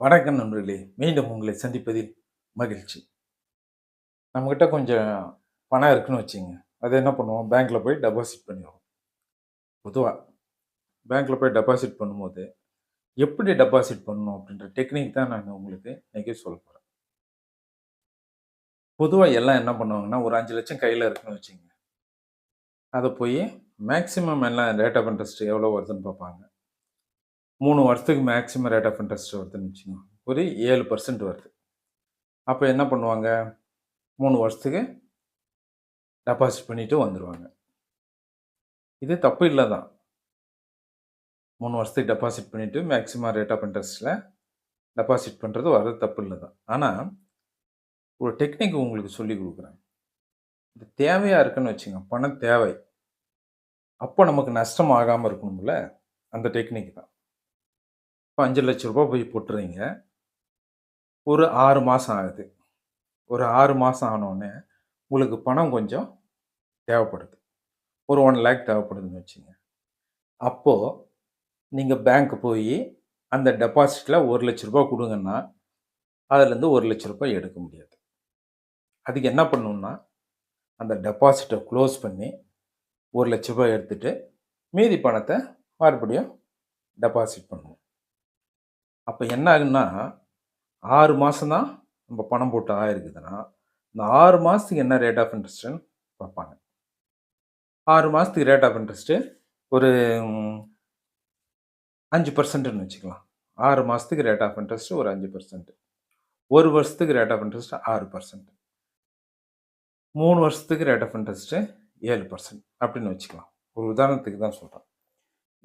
வணக்கம் நண்பர்களே. மீண்டும் உங்களை சந்திப்பதில் மகிழ்ச்சி. நம்மக்கிட்ட கொஞ்சம் பணம் இருக்குன்னு வச்சுங்க அதை என்ன பண்ணுவோம்? பேங்க்கில் போய் டெபாசிட் பண்ணிடுவோம். பொதுவாக பேங்க்கில் போய் டெபாசிட் பண்ணும்போது எப்படி டெபாசிட் பண்ணணும் அப்படின்ற டெக்னிக் தான் நான் உங்களுக்கு இன்றைக்கி சொல்ல போகிறேன் பொதுவாக எல்லாம் என்ன பண்ணுவாங்கன்னா ஒரு அஞ்சு லட்சம் கையில் இருக்குன்னு வச்சுங்க அதை போய் மேக்ஸிமம் எல்லாம் ரேட் ஆஃப் இன்ட்ரெஸ்ட் எவ்வளோ வருதுன்னு பார்ப்பாங்க. மூணு வருஷத்துக்கு மேக்ஸிமம் ரேட் ஆஃப் இன்ட்ரெஸ்ட் வருதுன்னு வச்சுக்கோங்க. ஒரு ஏழு பர்சன்ட் வருது. அப்போ என்ன பண்ணுவாங்க? மூணு வருஷத்துக்கு டெபாசிட் பண்ணிவிட்டு வந்துடுவாங்க இது தப்பு இல்லை தான் மூணு வருஷத்துக்கு டெபாசிட் பண்ணிவிட்டு மேக்ஸிமம் ரேட் ஆஃப் இன்ட்ரெஸ்ட்டில் டெபாசிட் பண்ணுறது வர்றது தப்பு இல்லை தான் ஆனால் ஒரு டெக்னிக் உங்களுக்கு சொல்லி கொடுக்குறேன். இது தேவையாக இருக்குன்னு வச்சுங்க. பணம் தேவை. அப்போ நமக்கு நஷ்டம் ஆகாமல் இருக்கணும்ல? அந்த டெக்னிக் தான். இப்போ அஞ்சு லட்ச ரூபா போய் போட்டுறீங்க. ஒரு ஆறு மாதம் ஆகுது. ஒரு ஆறு மாதம் ஆனோடனே உங்களுக்கு பணம் கொஞ்சம் தேவைப்படுது. ஒரு ஒன் லேக் தேவைப்படுதுன்னு வச்சுங்க. அப்போது நீங்கள் பேங்க் போய் அந்த டெபாசிட்டில் ஒரு லட்ச ரூபா கொடுங்கன்னா அதுலேருந்து ஒரு லட்ச ரூபாய் எடுக்க முடியாது. அதுக்கு என்ன பண்ணணுன்னா அந்த டெபாசிட்டை க்ளோஸ் பண்ணி ஒரு லட்ச ரூபாய் எடுத்துகிட்டு மீதி பணத்தை மறுபடியும் டெபாசிட் பண்ணுவோம் அப்போ என்ன ஆகுன்னா ஆறு மாதம் தான் நம்ம பணம் போட்டு இருக்குதுன்னா இந்த ஆறு மாதத்துக்கு என்ன ரேட் ஆஃப் இன்ட்ரெஸ்ட்டுன்னு பார்ப்பாங்க. ஆறு மாதத்துக்கு ரேட் ஆஃப் இன்ட்ரெஸ்ட்டு ஒரு அஞ்சு பர்சன்ட்னு வச்சுக்கலாம். ஆறு மாதத்துக்கு ரேட் ஆஃப் இன்ட்ரெஸ்ட்டு ஒரு அஞ்சு பர்சன்ட் ஒரு வருஷத்துக்கு ரேட் ஆஃப் இன்ட்ரெஸ்ட் ஆறு பர்சன்ட் மூணு வருஷத்துக்கு ரேட் ஆஃப் இன்ட்ரெஸ்ட்டு ஏழு பர்சன்ட் அப்படின்னு வச்சுக்கலாம். ஒரு உதாரணத்துக்கு தான் சொல்கிறேன்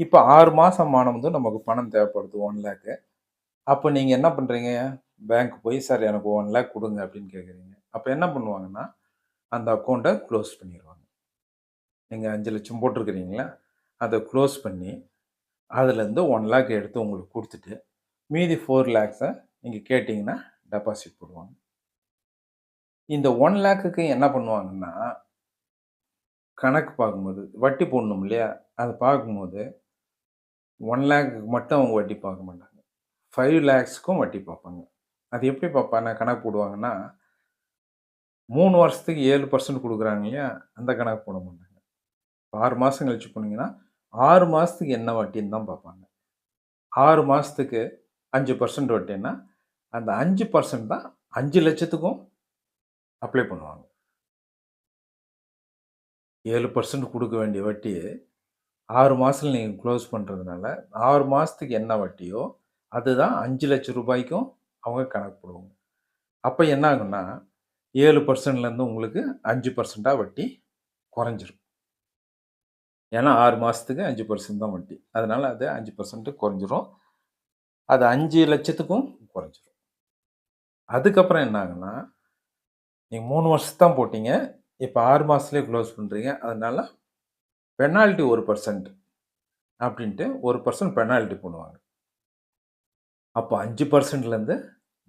இப்போ ஆறு மாதம் வந்து நமக்கு பணம் தேவைப்படுது ஒன் லேக்கு அப்போ நீங்கள் என்ன பண்ணுறீங்க பேங்க் போய் சார் எனக்கு ஒன் லேக் கொடுங்க அப்படின்னு கேட்குறீங்க அப்போ என்ன பண்ணுவாங்கன்னா அந்த அக்கௌண்ட்டை க்ளோஸ் பண்ணிடுவாங்க நீங்கள் அஞ்சு லட்சம் போட்டிருக்கிறீங்களா? அதை க்ளோஸ் பண்ணி அதுலேருந்து ஒன் லேக் எடுத்து உங்களுக்கு கொடுத்துட்டு மீதி ஃபோர் லேக்ஸை நீங்கள் கேட்டிங்கன்னா டெபாசிட் போடுவாங்க. இந்த ஒன் லேக்குக்கு என்ன பண்ணுவாங்கன்னா கணக்கு பார்க்கும்போது வட்டி போடணும் இல்லையா? அதை பார்க்கும்போது ஒன் லேக்குக்கு மட்டும் அவங்க வட்டி பார்க்க மாட்டாங்க. ஃபைவ் லேக்ஸ்க்கும் வட்டி பார்ப்பாங்க. அது எப்படி பார்ப்பாங்க? கணக்கு போடுவாங்கன்னா மூணு வருஷத்துக்கு ஏழு பர்சன்ட் கொடுக்குறாங்க இல்லையா? அந்த கணக்கு போட மாட்டாங்க. இப்போ ஆறு மாதம் கழிச்சு போனீங்கன்னா ஆறு மாதத்துக்கு என்ன வட்டின்னு தான் பார்ப்பாங்க. ஆறு மாதத்துக்கு அஞ்சு பர்சன்ட் வட்டின்னா அந்த அஞ்சு பர்சன்ட் தான் அஞ்சு லட்சத்துக்கும் அப்ளை பண்ணுவாங்க. ஏழு பர்சன்ட் கொடுக்க வேண்டிய வட்டியை ஆறு மாதத்தில் நீங்கள் க்ளோஸ் பண்ணுறதுனால ஆறு மாதத்துக்கு என்ன வட்டியோ அதுதான் அஞ்சு லட்சம் ரூபாய்க்கும் அவங்க கணக்கு போடுவாங்க. அப்போ என்ன ஆகும்னா ஏழு பர்சன்ட்லேருந்து உங்களுக்கு அஞ்சு பர்சண்ட்டாக வட்டி குறைஞ்சிரும். ஏன்னா ஆறு மாதத்துக்கு அஞ்சு பர்சன்ட் தான் வட்டி. அதனால் அது அஞ்சு பர்சன்ட்டு குறைஞ்சிரும். அது அஞ்சு லட்சத்துக்கும் குறைஞ்சிரும். அதுக்கப்புறம் என்ன ஆகுன்னா நீங்கள் மூணு வருஷம் தான் போட்டீங்க. இப்போ ஆறு மாதத்துலேயே க்ளோஸ் பண்ணுறீங்க அதனால் பெனால்ட்டி ஒரு பர்சன்ட் அப்படின்ட்டு ஒரு பர்சன்ட் பெனால்ட்டி போடுவாங்க. அப்போ அஞ்சு பர்சன்ட்லேருந்து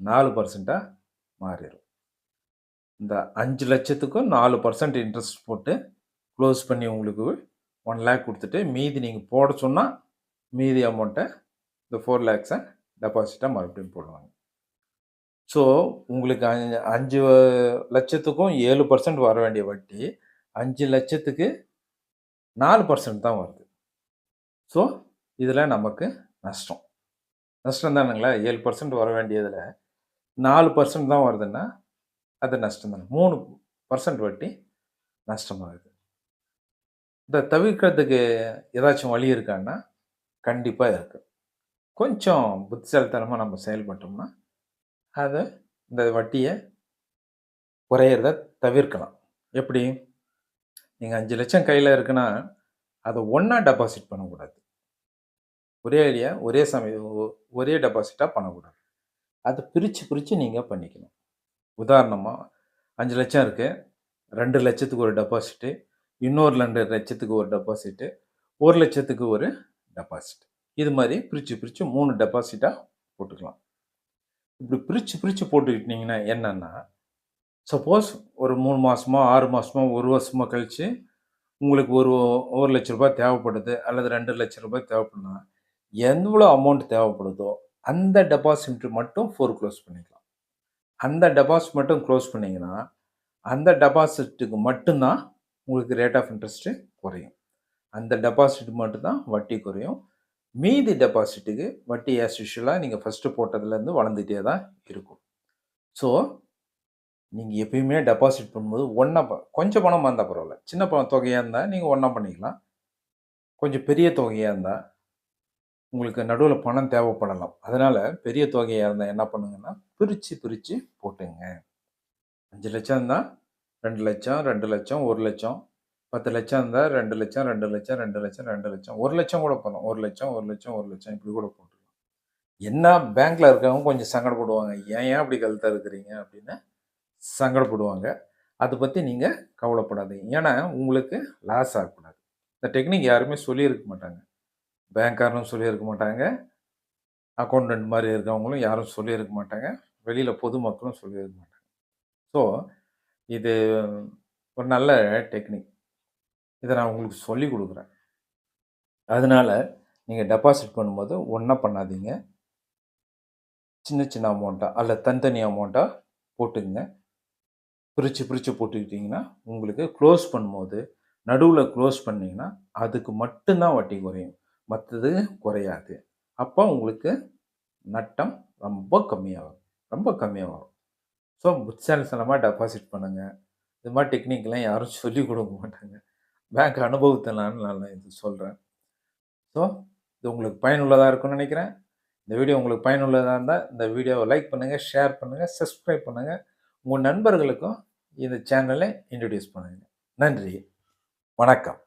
நாலு பர்சண்ட்டாக மாறிடும் இந்த அஞ்சு லட்சத்துக்கும் நாலு பர்சன்ட் இன்ட்ரெஸ்ட் போட்டு க்ளோஸ் பண்ணி உங்களுக்கு ஒன் லேக் கொடுத்துட்டு மீதி நீங்கள் போட சொன்னால் மீதி அமௌண்ட்டை இந்த ஃபோர் லேக்ஸை டெபாசிட்டாக மறுபடியும் போடுவாங்க. ஸோ உங்களுக்கு அஞ்சு அஞ்சு லட்சத்துக்கும் ஏழு பர்சன்ட் வர வேண்டிய வட்டி அஞ்சு லட்சத்துக்கு நாலு பர்சன்ட் தான் வருது. ஸோ இதில் நமக்கு நஷ்டம். நஷ்டம் தானுங்களா ஏழு பர்சன்ட் வர வேண்டியதில் நாலு பர்சன்ட் தான் வருதுன்னா அது நஷ்டம் தானே மூணு பர்சன்ட் வட்டி நஷ்டமாகுது. இதை தவிர்க்கிறதுக்கு ஏதாச்சும் வழி இருக்கான்னா கண்டிப்பாக இருக்குது கொஞ்சம் புத்திசாலித்தனமாக நம்ம செயல்பட்டோம்னா அதை இந்த வட்டியை குறையிறத தவிர்க்கலாம். எப்படி? நீங்கள் அஞ்சு லட்சம் கையில் இருக்குன்னா அதை ஒன்றா டெபாசிட் பண்ணக்கூடாது. ஒரே ஐடியா ஒரே சமயம் ஒ- ஒரே டெபாசிட்டாக பண்ணக்கூடாது அதை பிரித்து பிரித்து நீங்கள் பண்ணிக்கணும். உதாரணமாக அஞ்சு லட்சம் இருக்குது ரெண்டு லட்சத்துக்கு ஒரு டெபாசிட்டு இன்னொரு ரெண்டு லட்சத்துக்கு ஒரு டெபாசிட்டு ஒரு லட்சத்துக்கு ஒரு டெபாசிட் இது மாதிரி பிரித்து பிரித்து மூணு டெபாசிட்டாக போட்டுக்கலாம். இப்படி பிரித்து பிரித்து போட்டுக்கிட்டிங்கன்னா என்னென்னா சப்போஸ் ஒரு மூணு மாதமோ ஆறு மாதமோ ஒரு வருஷமோ கழித்து உங்களுக்கு ஒரு ஒரு லட்ச ரூபாய் தேவைப்படுது அல்லது ரெண்டு லட்ச ரூபாய் தேவைப்படுதுன்னா எவ்வளோ அமௌண்ட் தேவைப்படுதோ அந்த டெபாசிட் மட்டும் ஃபோர் க்ளோஸ் பண்ணிக்கலாம். அந்த டெபாசிட் மட்டும் க்ளோஸ் பண்ணிங்கன்னா அந்த டெபாசிட்டுக்கு மட்டும்தான் உங்களுக்கு ரேட் ஆஃப் இன்ட்ரெஸ்ட்டு குறையும். அந்த டெபாசிட் மட்டும்தான் வட்டி குறையும். மீதி டெபாசிட்டுக்கு வட்டி ஆஸ் யூஷுவலாக நீங்கள் ஃபஸ்ட்டு போட்டதுலேருந்து வளர்ந்துகிட்டே தான் இருக்கும். ஸோ நீங்கள் எப்பயுமே டெபாசிட் பண்ணும்போது ஒன்றா கொஞ்சம் பணமாக இருந்தால் பரவாயில்ல. சின்ன பணம் தொகையாக இருந்தால் நீங்கள் ஒன்றா பண்ணிக்கலாம். கொஞ்சம் பெரிய தொகையாக இருந்தால் உங்களுக்கு நடுவில் பணம் தேவைப்படலாம். அதனால் பெரிய தொகையாக இருந்தால் என்ன பண்ணுங்கன்னா பிரித்து பிரித்து போட்டுங்க. அஞ்சு லட்சம் இருந்தால் ரெண்டு லட்சம் ரெண்டு லட்சம் ஒரு லட்சம். பத்து லட்சம் இருந்தால் ரெண்டு லட்சம் ரெண்டு லட்சம் ரெண்டு லட்சம் ரெண்டு லட்சம். ஒரு லட்சம் கூட போகலாம் ஒரு லட்சம் ஒரு லட்சம் ஒரு லட்சம் இப்படி கூட போட்டுக்கலாம். என்ன பேங்க்கில் இருக்கவங்க கொஞ்சம் சங்கடப்படுவாங்க. ஏன் ஏன் அப்படி கழுத்தாக இருக்கிறீங்க அப்படின்னு சங்கடப்படுவாங்க. அதை பற்றி நீங்கள் கவலைப்படாதீங்க. ஏன்னா உங்களுக்கு லாஸ் ஆகக்கூடாது. இந்த டெக்னிக் யாருமே சொல்லியிருக்க மாட்டாங்க. பேங்க்காரனும் சொல்லியிருக்க மாட்டாங்க. அக்கௌண்டன்ட் மாதிரி இருக்கவங்களும் யாரும் சொல்லியிருக்க மாட்டாங்க. வெளியில் பொதுமக்களும் சொல்லியிருக்க மாட்டாங்க. ஸோ இது ஒரு நல்ல டெக்னிக். இதை நான் உங்களுக்கு சொல்லி கொடுக்குறேன். அதனால் நீங்கள் டெபாசிட் பண்ணும்போது ஒன்றா பண்ணாதீங்க. சின்ன சின்ன அமௌண்ட்டாக அல்ல தனித்தனி அமௌண்ட்டாக போட்டுங்க பிரித்து பிரித்து போட்டுக்கிட்டிங்கன்னா உங்களுக்கு க்ளோஸ் பண்ணும்போது நடுவில் க்ளோஸ் பண்ணிங்கன்னா அதுக்கு மட்டும்தான் வட்டி குறையும். மற்றது குறையாது. அப்போ உங்களுக்கு நட்டம் ரொம்ப கம்மியாக வரும் ரொம்ப கம்மியாக வரும் ஸோ புத்தாலித்தனமாக டெபாசிட் பண்ணுங்கள் இது மாதிரி டெக்னிக்லாம் யாரும் சொல்லிக் கொடுக்க மாட்டாங்க. பேங்க் அனுபவத்தினால நான் இது சொல்கிறேன் ஸோ இது உங்களுக்கு பயனுள்ளதாக இருக்கும்னு நினைக்கிறேன். இந்த வீடியோ உங்களுக்கு பயனுள்ளதாக இருந்தால் இந்த வீடியோவை லைக் பண்ணுங்கள் ஷேர் பண்ணுங்கள் சப்ஸ்கிரைப் பண்ணுங்கள் உங்கள் நண்பர்களுக்கும் இந்த சேனலை இன்ட்ரடியூஸ் பண்ணுங்கள் நன்றி. வணக்கம்.